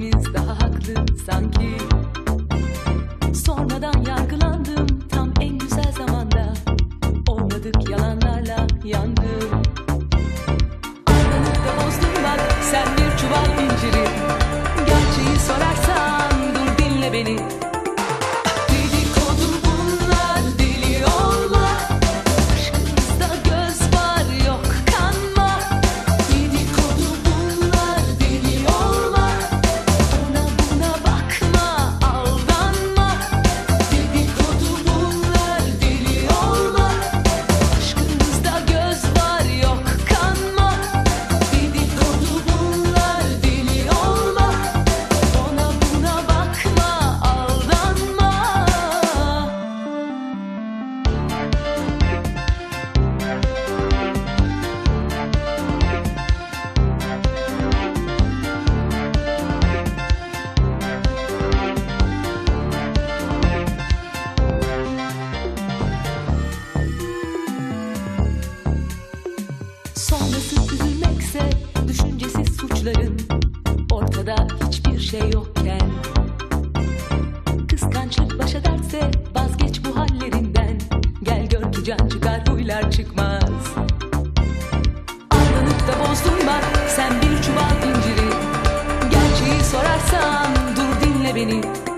ikimiz daha haklı sanki. Sormadan yargılandım tam en güzel zamanda. Olmadık yalanlarla yandım. Sonrası üzülmekse düşüncesiz suçların ortada hiçbir şey yokken. Kıskançlık başa derse vazgeç bu hallerinden. Gel gör ki can çıkar huylar çıkmaz. Aldanıp da bozdun bak sen bir çuval inciri. Gerçeği sorarsan dur dinle beni